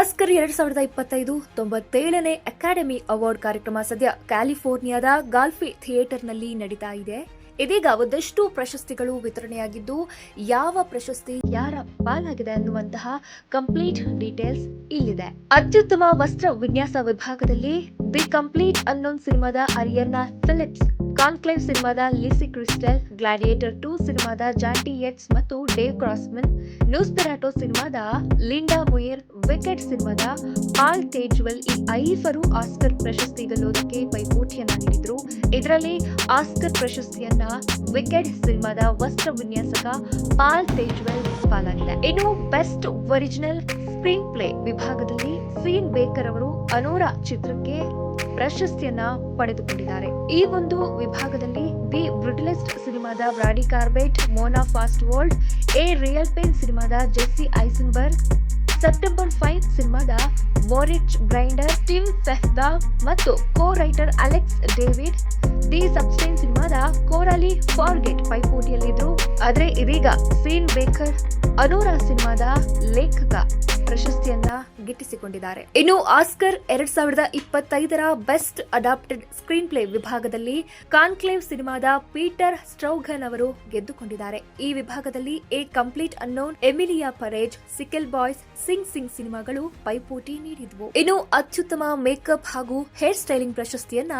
Oscar ಎರಡ್ ಸಾವಿರದ ಇಪ್ಪತ್ತೈದು ತೊಂಬತ್ತೇಳನೇ ಅಕಾಡೆಮಿ ಅವಾರ್ಡ್ ಕಾರ್ಯಕ್ರಮ ಸದ್ಯ ಕ್ಯಾಲಿಫೋರ್ನಿಯಾದ ಗಾಲ್ಫಿ ಥಿಯೇಟರ್ನಲ್ಲಿ ನಡೀತಾ ಇದೆ. ಇದೀಗ ಒಂದಷ್ಟು ಪ್ರಶಸ್ತಿಗಳು ವಿತರಣೆಯಾಗಿದ್ದು, ಯಾವ ಪ್ರಶಸ್ತಿ ಯಾರ ಪಾಲಾಗಿದೆ ಅನ್ನುವಂತಹ ಕಂಪ್ಲೀಟ್ ಡೀಟೇಲ್ಸ್ ಇಲ್ಲಿದೆ. ಅತ್ಯುತ್ತಮ ವಸ್ತ್ರ ವಿನ್ಯಾಸ ವಿಭಾಗದಲ್ಲಿ ದಿ ಕಂಪ್ಲೀಟ್ ಅನ್ನೋನ್ ಸಿನಿಮಾದ ಅರಿಯನ್ನ ಫಿಲಿಪ್ಸ್ ಕಾನ್ಕ್ಲೇವ್ ಸಿನಿಮಾದ ಲಿಸಿ ಕ್ರಿಸ್ಟಲ್, ಗ್ಲಾಡಿಯೇಟರ್ ಟೂ ಸಿನಿಮಾದ ಜಾಂಟಿ ಯೆಟ್ಸ್ ಮತ್ತು ಡೇವ್ ಕ್ರಾಸ್ಮನ್. ನ್ಯೂಸ್ಪೆರಾಟೋ ಸಿನಿಮಾದ ಲಿಂಡಾ ಮುಯರ್, ವಿಕೆಟ್ ಸಿನಿಮಾದ ಪಾಲ್ ತೇಜ್ವಲ್ ಈ ಐವರು ಆಸ್ಕರ್ ಪ್ರಶಸ್ತಿ ಗೆಲ್ಲೋದಕ್ಕೆ ಪೈಪೋಟಿಯನ್ನ ನೀಡಿದ್ರು. ಇದರಲ್ಲಿ ಆಸ್ಕರ್ ಪ್ರಶಸ್ತಿಯನ್ನ ವಿಕೆಟ್ ಸಿನಿಮಾದ ವಸ್ತ್ರ ವಿನ್ಯಾಸಕ ಪಾಲ್ ತೇಜ್ವಲ್ ಪಾಲಾಗಿದೆ. ಇನ್ನು ಬೆಸ್ಟ್ ಒರಿಜಿನಲ್ ಸ್ಕ್ರೀನ್ ಪ್ಲೇ ವಿಭಾಗದಲ್ಲಿ ಸೀನ್ ಬೇಕರ್ ಅವರು ಅನೋರಾ ಚಿತ್ರಕ್ಕೆ ಪ್ರಶಸ್ತಿಯನ್ನ ಪಡೆದುಕೊಂಡಿದ್ದಾರೆ. ಈ ಒಂದು ವಿಭಾಗದಲ್ಲಿ ಬಿ ಬ್ರುಟಲಿಸ್ಟ್ ಸಿನಿಮಾದ Brady Corbet Mona Fastvold a real pain ಸಿನಿಮಾದ ಜೆಸ್ಸಿ ಐಸನ್ಬರ್ಗ್, ಸೆಪ್ಟೆಂಬರ್ ಫೈವ್ ಸಿನಿಮಾದ ಮೋರಿಚ್ ಬ್ರೈಂಡರ್ ಟಿಮ್ ಫೆಹ್ದಾ ಮತ್ತು co writer Alex David, the Substance ಸಿನಿಮಾದ ಕೋರಾಲಿ ಫಾರ್ಗೆಟ್ ಪೈಪೋಟಿಯಲ್ಲಿದ್ರು ಆದರೆ ಇದೀಗ ಸೀನ್ ಬೇಕರ್ ಅನೂರ ಸಿನಿಮಾದ ಲೇಖಕ ಪ್ರಶಸ್ತಿಯನ್ನ ಗಿಟ್ಟಿಸಿಕೊಂಡಿದ್ದಾರೆ. ಇನ್ನು ಆಸ್ಕರ್ ಎರಡ್ ಸಾವಿರದ ಇಪ್ಪತ್ತೈದರ ಬೆಸ್ಟ್ ಅಡಾಪ್ಟೆಡ್ ಸ್ಕ್ರೀನ್ ಪ್ಲೇ ವಿಭಾಗದಲ್ಲಿ ಕಾನ್ಕ್ಲೇವ್ ಸಿನಿಮಾದ ಪೀಟರ್ ಸ್ಟ್ರೌಘನ್ ಅವರು ಗೆದ್ದುಕೊಂಡಿದ್ದಾರೆ. ಈ ವಿಭಾಗದಲ್ಲಿ A Complete Unknown Emilia Perez, Nickel Boys, Sing Sing ಸಿನಿಮಾಗಳು ಪೈಪೋಟಿ ನೀಡಿದ್ವು. ಇನ್ನು ಅತ್ಯುತ್ತಮ ಮೇಕಪ್ ಹಾಗೂ ಹೇರ್ ಸ್ಟೈಲಿಂಗ್ ಪ್ರಶಸ್ತಿಯನ್ನ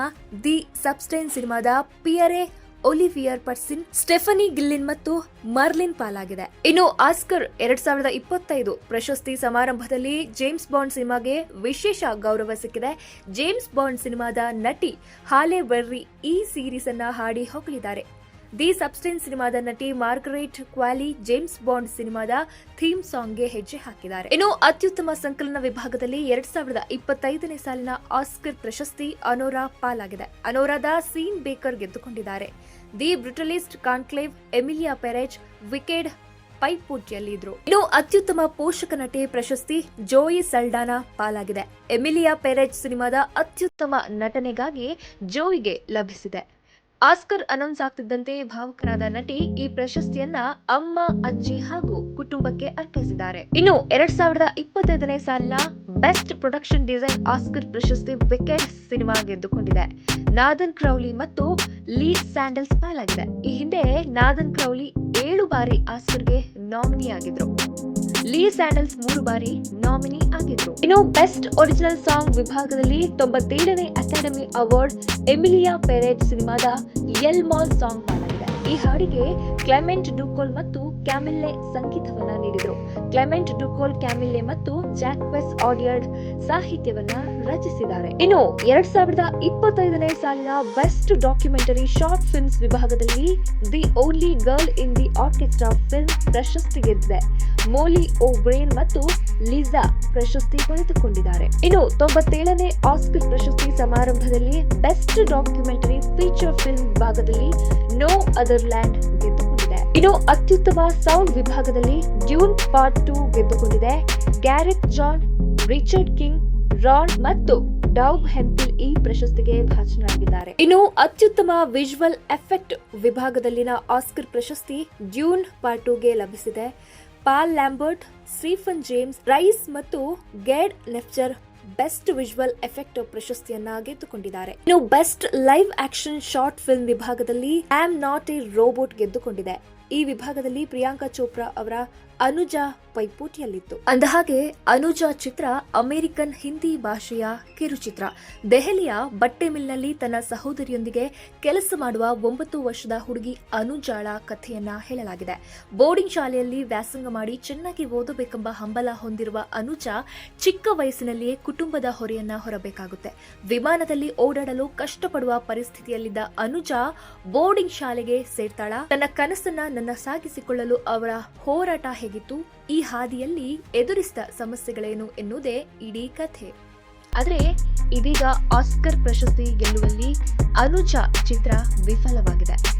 ದಿ ಸಬ್ಸ್ಟೈನ್ ಸಿನಿಮಾದ Pierre Olivier Persin, Stephanie Guillon ಮತ್ತು ಮರ್ಲಿನ್ ಪಾಲಾಗಿದೆ. ಇನ್ನು ಆಸ್ಕರ್ ಎರಡ್ ಸಾವಿರದ ಇಪ್ಪತ್ತೈದು ಪ್ರಶಸ್ತಿ ಸಮಾರಂಭದಲ್ಲಿ ಜೇಮ್ಸ್ ಬಾಂಡ್ ಸಿನಿಮಾಗೆ ವಿಶೇಷ ಗೌರವ ಸಿಕ್ಕಿದೆ. ಜೇಮ್ಸ್ ಬಾಂಡ್ ಸಿನಿಮಾದ ನಟಿ ಹಾಲೆ ವರ್ರಿ ಈ ಸೀರೀಸ್ ಅನ್ನ ಹಾಡಿ ಹೊಗಳಿದ್ದಾರೆ. ದಿ ಸಬ್ಸ್ಟೆನ್ ಸಿನಿಮಾದ ನಟಿ ಮಾರ್ಗರೇಟ್ ಕ್ವಾಲಿ, ಜೇಮ್ಸ್ ಬಾಂಡ್ ಸಿನಿಮಾದ ಥೀಮ್ ಸಾಂಗ್ಗೆ ಹೆಜ್ಜೆ ಹಾಕಿದ್ದಾರೆ. ಇನ್ನು ಅತ್ಯುತ್ತಮ ಸಂಕಲನ ವಿಭಾಗದಲ್ಲಿ ಎರಡ್ ಸಾವಿರದ ಇಪ್ಪತ್ತೈದನೇ ಸಾಲಿನ ಆಸ್ಕರ್ ಪ್ರಶಸ್ತಿ ಅನೋರಾ ಪಾಲಾಗಿದೆ. ಅನೋರಾದ ಸೀನ್ ಬೇಕರ್ ಗೆದ್ದುಕೊಂಡಿದ್ದಾರೆ. The Brutalist Conclave, Emilia Perez, Wicked ಪೈಪೋಟಿಯಲ್ಲಿದ್ರು. ಇನ್ನು ಅತ್ಯುತ್ತಮ ಪೋಷಕ ನಟಿ ಪ್ರಶಸ್ತಿ ಜೋಯಿ ಸಲ್ಡಾನಾ ಪಾಲಾಗಿದೆ. ಎಮಿಲಿಯಾ ಪೆರೆಜ್ ಸಿನಿಮಾದ ಅತ್ಯುತ್ತಮ ನಟನೆಗಾಗಿ ಜೋಯಿಗೆ ಲಭಿಸಿದೆ. ಆಸ್ಕರ್ ಅನೌನ್ಸ್ ಆಗ್ತಿದ್ದಂತೆ ಭಾವುಕರಾದ ನಟಿ ಈ ಪ್ರಶಸ್ತಿಯನ್ನ ಅಮ್ಮ, ಅಜ್ಜಿ ಹಾಗೂ ಕುಟುಂಬಕ್ಕೆ ಅರ್ಪಿಸಿದ್ದಾರೆ. ಇನ್ನು ಎರಡ್ ಸಾವಿರದ ಇಪ್ಪತ್ತೈದನೇ ಸಾಲಿನ ಬೆಸ್ಟ್ ಪ್ರೊಡಕ್ಷನ್ ಡಿಸೈನ್ ಆಸ್ಕರ್ ಪ್ರಶಸ್ತಿ ವಿಕೆಟ್ ಸಿನಿಮಾ ಗೆದ್ದುಕೊಂಡಿದೆ. ನಾದನ್ ಕ್ರೌಲಿ ಮತ್ತು ಲೀ ಸ್ಯಾಂಡಲ್ಸ್ ಪಾಲಾಗಿದೆ. ಈ ಹಿಂದೆ ನಾದನ್ ಕ್ರೌಲಿ ಏಳು ಬಾರಿ ಆಸ್ಕರ್ಗೆ ನಾಮಿನಿ ಆಗಿದ್ರು. ಲೀ ಸ್ಯಾಂಡಲ್ಸ್ ಮೂರು ಬಾರಿ ನಾಮಿನಿ ಆಗಿದ್ರು. ಇನ್ನು ಬೆಸ್ಟ್ ಒರಿಜಿನಲ್ ಸಾಂಗ್ ವಿಭಾಗದಲ್ಲಿ ತೊಂಬತ್ತೇಳನೇ ಅಕಾಡೆಮಿ ಅವಾರ್ಡ್ ಎಮಿಲಿಯಾ ಪೆರೆಟ್ ಸಿನಿಮಾದ ಎಲ್ ಮಾಲ್ ಸಾಂಗ್ ಈ ಹಾಡಿಗೆ ಕ್ಲೆಮೆಂಟ್ ಡುಕೋಲ್ ಮತ್ತು ಕ್ಯಾಮಿಲ್ಲೆ ಸಂಗೀತವನ್ನ ನೀಡಿದರು. ಕ್ಲೆಮೆಂಟ್ ಡುಕೋಲ್ ಕ್ಯಾಮಿಲ್ಲೆ ಮತ್ತು ಜಾಕ್ ವೆಸ್ ಆಡಿಯರ್ಡ್ ಸಾಹಿತ್ಯವನ್ನ ರಚಿಸಿದ್ದಾರೆ. ಇನ್ನು ಎರಡ್ ಸಾವಿರದ ಇಪ್ಪತ್ತೈದನೇ ಸಾಲಿನ ಬೆಸ್ಟ್ ಡಾಕ್ಯುಮೆಂಟರಿ ಶಾರ್ಟ್ ಫಿಲ್ಮ್ಸ್ ವಿಭಾಗದಲ್ಲಿ the only girl in the orchestra film ಪ್ರಶಸ್ತಿ ಗೆದ್ದಿದೆ. ಮೋಲಿ ಓ ಬ್ರೇನ್ ಮತ್ತು ಲಿಸಾ ಪ್ರಶಸ್ತಿ ಪಡೆದುಕೊಂಡಿದ್ದಾರೆ. ಇನ್ನು ತೊಂಬತ್ತೇಳನೇ ಆಸ್ಕರ್ ಪ್ರಶಸ್ತಿ ಸಮಾರಂಭದಲ್ಲಿ ಬೆಸ್ಟ್ ಡಾಕ್ಯುಮೆಂಟರಿ ಫೀಚರ್ ಫಿಲ್ಮ್ ವಿಭಾಗದಲ್ಲಿ ನೋ ಅದರ್ ಲ್ಯಾಂಡ್ ಇನ್ನು ಅತ್ಯುತ್ತಮ ಸೌಂಡ್ ವಿಭಾಗದಲ್ಲಿ Dune part two ಗೆದ್ದುಕೊಂಡಿದೆ. Gareth John, Richard King, Ron ಮತ್ತು ಡೌಬ್ ಹೆಂಪಿಲ್ ಈ ಪ್ರಶಸ್ತಿಗೆ ಭಾಜನರಾಗಿದ್ದಾರೆ. ಇನ್ನು ಅತ್ಯುತ್ತಮ ವಿಜುವಲ್ ಎಫೆಕ್ಟ್ ವಿಭಾಗದಲ್ಲಿನ ಆಸ್ಕರ್ ಪ್ರಶಸ್ತಿ ಡ್ಯೂನ್ ಪಾರ್ಟ್ ಟೂಗೆ ಲಭಿಸಿದೆ. Paul Lambert, Stephen James, Rhys ಮತ್ತು ಗೇಡ್ ಲೆಫ್ಟರ್ ಬೆಸ್ಟ್ ವಿಜುವಲ್ ಎಫೆಕ್ಟ್ ಪ್ರಶಸ್ತಿಯನ್ನ ಗೆದ್ದುಕೊಂಡಿದ್ದಾರೆ. ಇನ್ನು best live action short film ವಿಭಾಗದಲ್ಲಿ ಆಮ್ ನಾಟ್ ಎ ರೋಬೋಟ್ ಗೆದ್ದುಕೊಂಡಿದೆ. ಈ ವಿಭಾಗದಲ್ಲಿ ಪ್ರಿಯಾಂಕಾ ಚೋಪ್ರಾ ಅವರ ಅನುಜಾ ಪೈಪೋಟಿಯಲ್ಲಿತ್ತು. ಅಂದಹಾಗೆ, ಅನುಜಾ ಚಿತ್ರ ಅಮೆರಿಕನ್ ಹಿಂದಿ ಭಾಷೆಯ ಕಿರುಚಿತ್ರ. ದೆಹಲಿಯ ಬಟ್ಟೆ ಮಿಲ್ನಲ್ಲಿ ತನ್ನ ಸಹೋದರಿಯೊಂದಿಗೆ ಕೆಲಸ ಮಾಡುವ ಒಂಬತ್ತು ವರ್ಷದ ಹುಡುಗಿ ಅನುಜಾಳ ಕಥೆಯನ್ನ ಹೇಳಲಾಗಿದೆ. ಬೋರ್ಡಿಂಗ್ ಶಾಲೆಯಲ್ಲಿ ವ್ಯಾಸಂಗ ಮಾಡಿ ಚೆನ್ನಾಗಿ ಓದಬೇಕೆಂಬ ಹಂಬಲ ಹೊಂದಿರುವ ಅನುಜಾ ಚಿಕ್ಕ ವಯಸ್ಸಿನಲ್ಲಿಯೇ ಕುಟುಂಬದ ಹೊರೆಯನ್ನ ಹೊರಬೇಕಾಗುತ್ತೆ. ವಿಮಾನದಲ್ಲಿ ಓಡಾಡಲು ಕಷ್ಟಪಡುವ ಪರಿಸ್ಥಿತಿಯಲ್ಲಿದ್ದ ಅನುಜಾ ಬೋರ್ಡಿಂಗ್ ಶಾಲೆಗೆ ಸೇರ್ತಾಳ. ತನ್ನ ಕನಸನ್ನ ನನ್ನ ಸಾಗಿಸಿಕೊಳ್ಳಲು ಅವರ ಹೋರಾಟ ಹೇಗಿತ್ತು ಈ ಹಾದಿಯಲ್ಲಿ ಎದುರಿಸಿದ ಸಮಸ್ಯೆಗಳೇನು ಎನ್ನುವುದೇ ಇಡೀ ಕಥೆ. ಆದರೆ ಇದೀಗ ಆಸ್ಕರ್ ಪ್ರಶಸ್ತಿ ಗೆಲ್ಲುವಲ್ಲಿ ಅನುಜ ಚಿತ್ರ ವಿಫಲವಾಗಿದೆ.